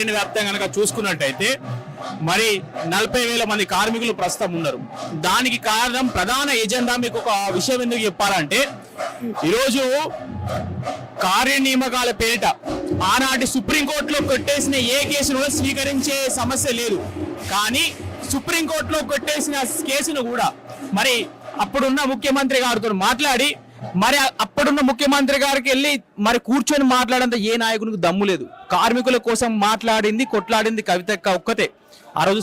దేశ వ్యాప్తంగా కనుక చూసుకున్నట్టయితే మరి నలభై వేల మంది కార్మికులు ప్రస్తుతం ఉన్నారు. దానికి కారణం ప్రధాన ఎజెండా మీకు ఒక విషయం ఎందుకు చెప్పాలంటే ఈరోజు కార్యనియామకాల పేరిట ఆనాటి సుప్రీంకోర్టులో కొట్టేసిన ఏ కేసును కూడా స్వీకరించే సమస్య లేదు. కానీ సుప్రీంకోర్టులో కొట్టేసిన కేసును కూడా మరి అప్పుడున్న ముఖ్యమంత్రి గారితో మాట్లాడి మరి అప్పుడున్న ముఖ్యమంత్రి గారికి వెళ్ళి మరి కూర్చొని మాట్లాడంత ఏ నాయకునికి దమ్ము లేదు. కార్మికుల కోసం మాట్లాడింది కొట్లాడింది కవితక్క ఒక్కతే. ఆ రోజు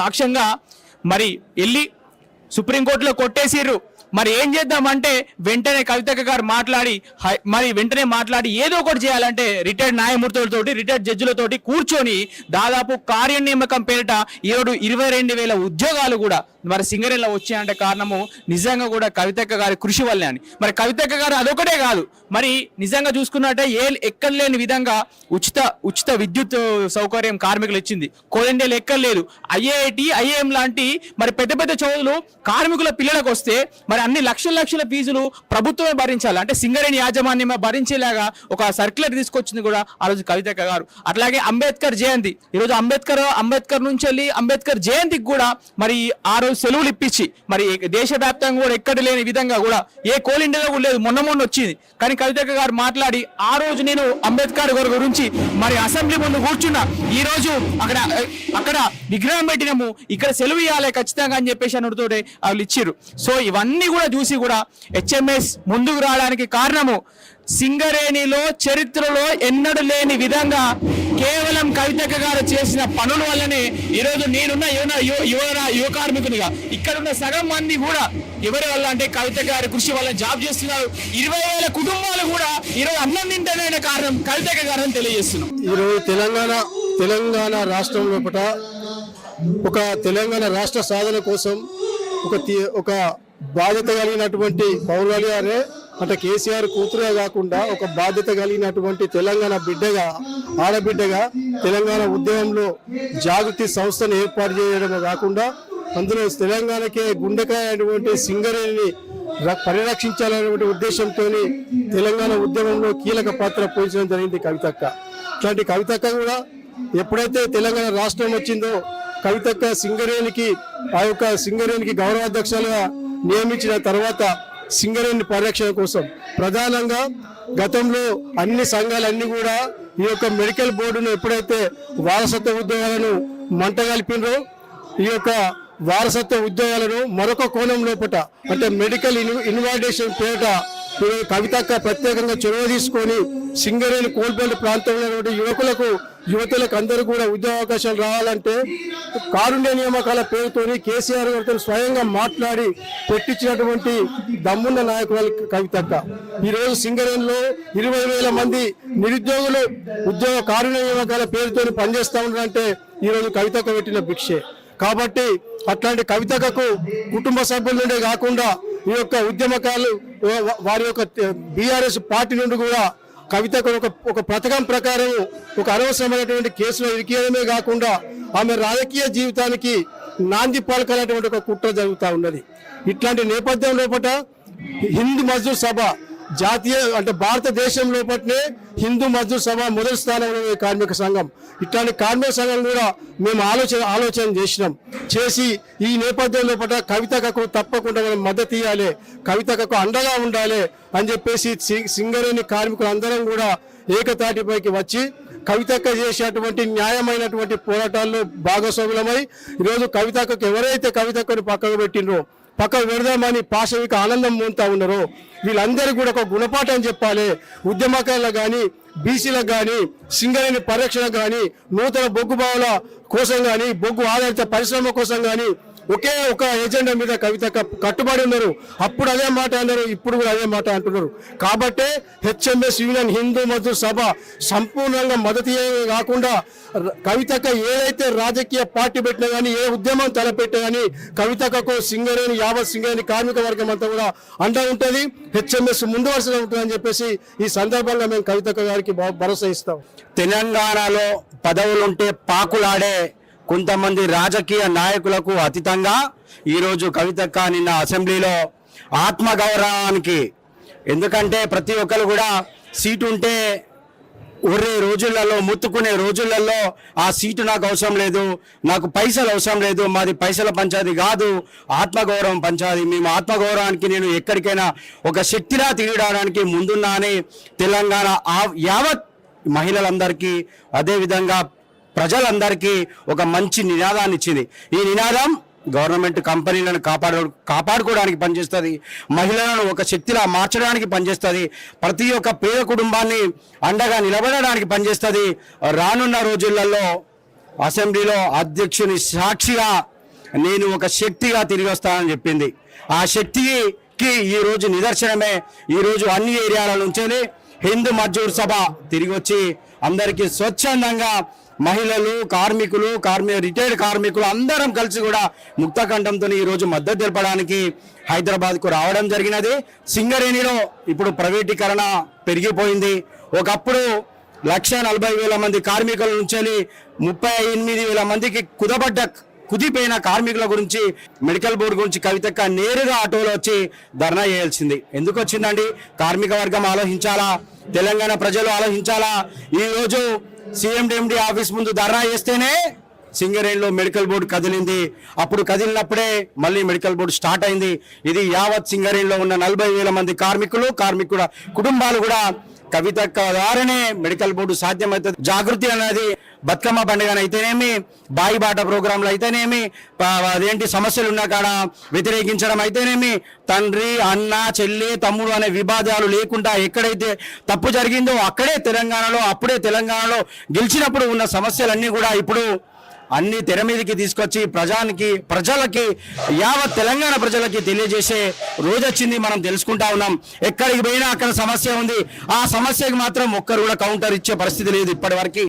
సాక్ష్యంగా మరి వెళ్ళి సుప్రీంకోర్టులో కొట్టేసిర్రు. మరి ఏం చేద్దామంటే వెంటనే కవితక్క గారు మాట్లాడి హై- మరి వెంటనే మాట్లాడి ఏదో ఒకటి చేయాలంటే రిటైర్డ్ న్యాయమూర్తులతోటి రిటైర్డ్ జడ్జిలతోటి కూర్చొని దాదాపు కార్యనియామకం పేరిట ఏడు ఇరవై రెండు వేల ఉద్యోగాలు కూడా మరి సింగరేలో వచ్చాయంటే కారణము నిజంగా కూడా కవితక్క గారి కృషి వల్లే అని. మరి కవితక్క గారు అదొకటే కాదు. మరి నిజంగా చూసుకున్నట్టే ఏ ఎక్కడ లేని విధంగా ఉచిత ఉచిత విద్యుత్ సౌకర్యం కార్మికులు ఇచ్చింది. కోయండేలు ఎక్కడ లేదు. ఐఐటి ఐఏఎం లాంటి మరి పెద్ద పెద్ద చదువులు కార్మికుల పిల్లలకు వస్తే మరి అన్ని లక్షల లక్షల ఫీజులు ప్రభుత్వమే భరించాలి. అంటే సింగరేణి యాజమాన్యమే భరించేలాగా ఒక సర్క్యులర్ తీసుకొచ్చింది కూడా ఆ రోజు కవితక్క గారు. అట్లాగే అంబేద్కర్ జయంతి. ఈ రోజు అంబేద్కర్ అంబేద్కర్ నుంచి వెళ్ళి అంబేద్కర్ జయంతికి కూడా మరి ఆ రోజు సెలవులు ఇప్పించి మరి దేశవ్యాప్తంగా కూడా ఎక్కడ లేని విధంగా కూడా ఏ కోల్ ఇండియాలో కూడా లేదు. మొన్న మొన్న వచ్చింది. కానీ కవితక్క గారు మాట్లాడి ఆ రోజు నేను అంబేద్కర్ గారి గురించి మరి అసెంబ్లీ ముందు కూర్చున్నా. ఈ రోజు అక్కడ అక్కడ విగ్రహం పెట్టినాము. ఇక్కడ సెలవు ఇవ్వాలి ఖచ్చితంగా అని చెప్పేసి అనుడితో వాళ్ళు ఇచ్చారు సో ఇవన్నీ కూడా చూసి కూడా హెచ్ఎంఎస్ ముందుకు రావడానికి కారణము సింగరేణిలో చరిత్రలో ఎన్నడూ లేని విధంగా కేవలం కవితక్క గారు చేసిన పనుల వల్లనే ఈరోజు నేనున్న యువ యువ- యువ యువ కార్మికునిగా. ఇక్కడ ఉన్న సగం మంది కూడా ఎవరి వల్ల అంటే కవిత గారి కృషి వల్ల జాబ్ చేస్తున్నారు. ఇరవై వేల కుటుంబాలు కూడా ఈరోజు అన్నం తింటేనే కారణం కవితక్క గారు అని తెలియజేస్తున్నాం. ఈరోజు తెలంగాణ తెలంగాణ రాష్ట్రం లోపల ఒక తెలంగాణ రాష్ట్ర సాధన కోసం ఒక ఒక బాధ్యత కలిగినటువంటి పౌరులు గారే అంటే కేసీఆర్ కూతురే కాకుండా ఒక బాధ్యత కలిగినటువంటి తెలంగాణ బిడ్డగా ఆడబిడ్డగా తెలంగాణ ఉద్యమంలో జాగృతి సంస్థను ఏర్పాటు చేయడమే కాకుండా అందులో తెలంగాణకే గుండెకాయ అనేటువంటి సింగరేణిని ర- పరిరక్షించాలనేటువంటి ఉద్దేశంతో తెలంగాణ ఉద్యమంలో కీలక పాత్ర పోషించడం జరిగింది కవితక్క. ఇట్లాంటి కవితక్క కూడా ఎప్పుడైతే తెలంగాణ రాష్ట్రం వచ్చిందో కవితక్క సింగరేణికి ఆ యొక్క సింగరేణికి గౌరవాధ్యక్షులుగా నియమించిన తర్వాత సింగరేణి పరిరక్షణ కోసం ప్రధానంగా గతంలో అన్ని సంఘాలన్నీ కూడా ఈ యొక్క మెడికల్ బోర్డును ఎప్పుడైతే వారసత్వ ఉద్యోగాలను మంటగలిపినరో ఈ యొక్క వారసత్వ ఉద్యోగాలను మరొక కోణం లోపట అంటే మెడికల్ ఇన్ ఇన్వాడేషన్ పేరిట కవితక్క ప్రత్యేకంగా చొరవ తీసుకొని సింగరేణి కోల్పల్లి ప్రాంతంలో యువకులకు యువతులకు అందరూ కూడా ఉద్యోగ అవకాశాలు రావాలంటే కారుణ్య నియామకాల పేరుతోని కేసీఆర్ గారితో స్వయంగా మాట్లాడి పెట్టించినటువంటి దమ్మున్న నాయకురాలు కవితక్క. ఈ రోజు సింగరేణిలో ఇరవై వేల మంది నిరుద్యోగులు ఉద్యోగ కారుణ్య నియామకాల పేరుతోని పనిచేస్తా ఉన్నారంటే ఈ రోజు కవితక్క పెట్టిన భిక్షే. కాబట్టి అట్లాంటి కవితకు కుటుంబ సభ్యుల నుండే కాకుండా ఈ యొక్క ఉద్యమకాలు వారి యొక్క బీఆర్ఎస్ పార్టీ నుండి కూడా కవితకు ఒక ఒక పథకం ప్రకారం ఒక అనవసరమైనటువంటి కేసులో ఇరికేయడమే కాకుండా ఆమె రాజకీయ జీవితానికి నాంది పలకనటువంటి ఒక కుట్ర జరుగుతూ ఉన్నది. ఇట్లాంటి నేపథ్యం లోపల హిందూ మజ్దూర్ సభ జాతీయ అంటే భారతదేశం లోపలనే హిందూ మజ్దూర్ సభ మొదటి స్థానంలో కార్మిక సంఘం. ఇట్లాంటి కార్మిక సంఘం కూడా మేము ఆలోచన ఆలోచన చేసినాం. చేసి ఈ నేపథ్యం లోపల కవితకు తప్పకుండా మనం మద్దతు ఇవ్వాలి కవితకు అండగా ఉండాలి అని చెప్పేసి సింగరేణి కార్మికులందరం కూడా ఏకతాటిపైకి వచ్చి కవితక్క చేసేటువంటి న్యాయమైనటువంటి పోరాటాల్లో భాగస్వాములమై ఈరోజు కవితకు ఎవరైతే కవితక్కని పక్కకు పెట్టినో పక్కకు పెడదామని పాశవిక ఆనందం పొందుతా ఉన్నారు. వీళ్ళందరూ కూడా ఒక గుణపాఠం చెప్పాలి. ఉద్యమకారులకు కానీ బీసీలకు కానీ సింగరేణి పరిరక్షణ కానీ నూతన బొగ్గు బావుల కోసం కానీ బొగ్గు ఆధారిత పరిశ్రమ కోసం కానీ ఒకే ఒక ఎజెండా మీద కవిత కట్టుబడి ఉన్నారు. అప్పుడు అదే మాట అన్నారు ఇప్పుడు కూడా అదే మాట అంటున్నారు. కాబట్టే హెచ్ఎంఎస్ యూనియన్ హిందూ మజ్దూర్ సభ సంపూర్ణంగా మద్దతు కాకుండా కవితక ఏదైతే రాజకీయ పార్టీ పెట్టినా కానీ ఏ ఉద్యమం తలపెట్టినా కానీ కవితకకు సింగరేణి యావత్ సింగరేణి కార్మిక వర్గం అంతా కూడా అండ ఉంటుంది. హెచ్ఎంఎస్ ముందు వరుసలో ఉంటుందని చెప్పేసి ఈ సందర్భంగా మేము కవితక గారికి భరోసా ఇస్తాం. తెలంగాణలో పదవులుంటే పాకులాడే కొంతమంది రాజకీయ నాయకులకు అతీతంగా ఈరోజు కవితక్క నిన్న అసెంబ్లీలో ఆత్మగౌరవానికి. ఎందుకంటే ప్రతి ఒక్కరు కూడా సీటు ఉంటే ఒరే రోజులలో ముత్తుకునే రోజులలో ఆ సీటు నాకు అవసరం లేదు నాకు పైసలు అవసరం లేదు మాది పైసల పంచాది కాదు ఆత్మగౌరవం పంచాది మేము ఆత్మగౌరవానికి నేను ఎక్కడికైనా ఒక శక్తిలా తిరగడానికి ముందున్నా అని తెలంగాణ ఆ- యావత్ మహిళలందరికీ అదేవిధంగా ప్రజలందరికీ ఒక మంచి నినాదాన్ని ఇచ్చింది. ఈ నినాదం గవర్నమెంట్ కంపెనీలను కాపాడు కాపాడుకోవడానికి పనిచేస్తుంది. మహిళలను ఒక శక్తిలా మార్చడానికి పనిచేస్తుంది. ప్రతి ఒక్క పేద కుటుంబాన్ని అండగా నిలబడడానికి పనిచేస్తుంది. రానున్న రోజులలో అసెంబ్లీలో అధ్యక్షుని సాక్షిగా నేను ఒక శక్తిగా తిరిగి వస్తానని చెప్పింది. ఆ శక్తికి ఈ రోజు నిదర్శనమే. ఈ రోజు అన్ని ఏరియాల నుంచి హిందూ మజ్దూర్ సభ తిరిగి వచ్చి అందరికీ స్వచ్ఛందంగా మహిళలు కార్మికులు కార్మి రిటైర్డ్ కార్మికులు అందరం కలిసి కూడా ముక్తకంఠంతో ఈరోజు మద్దతు తెలపడానికి హైదరాబాద్కు రావడం జరిగినది. సింగరేణిలో ఇప్పుడు ప్రైవేటీకరణ పెరిగిపోయింది. ఒకప్పుడు లక్ష నలభై వేల మంది కార్మికుల నుంచి ముప్పై ఎనిమిది వేల మందికి కుదబడ్డ కుదిపోయిన కార్మికుల గురించి మెడికల్ బోర్డు గురించి కవితక్క నేరుగా ఆటోలో వచ్చి ధర్నా చేయాల్సింది. ఎందుకు వచ్చిందండి? కార్మిక వర్గం ఆలోచించాలా? తెలంగాణ ప్రజలు ఆలోచించాలా? ఈరోజు సిఎండిఎండి ఆఫీస్ ముందు ధర్నా చేస్తేనే సింగరేణిలో మెడికల్ బోర్డు కదిలింది. అప్పుడు కదిలినప్పుడే మళ్ళీ మెడికల్ బోర్డు స్టార్ట్ అయింది. ఇది యావత్ సింగరేణిలో ఉన్న నలభై వేల మంది కార్మికులు కార్మికుల కుటుంబాలు కూడా కవితక్క ద్వారానే మెడికల్ బోర్డు సాధ్యమవుతుంది. జాగృతి అనేది బతుకమ్మ పండుగ అయితేనేమి బాయి బాట ప్రోగ్రాంలు అయితేనేమి అదేంటి సమస్యలు ఉన్న కాడ వ్యతిరేకించడం అయితేనేమి తండ్రి అన్న చెల్లి తమ్ముడు అనే వివాదాలు లేకుండా ఎక్కడైతే తప్పు జరిగిందో అక్కడే తెలంగాణలో అప్పుడే తెలంగాణలో గెలిచినప్పుడు ఉన్న సమస్యలన్నీ కూడా ఇప్పుడు అన్ని తెర మీదకి తీసుకొచ్చి ప్రజానికి ప్రజలకి యావత్ తెలంగాణ ప్రజలకి తెలియజేసే రోజు వచ్చింది మనం తెలుసుకుంటా ఉన్నాం. ఎక్కడికి పోయినా అక్కడ సమస్య ఉంది. ఆ సమస్యకి మాత్రం ఒక్కరు కూడా కౌంటర్ ఇచ్చే పరిస్థితి లేదు ఇప్పటి వరకు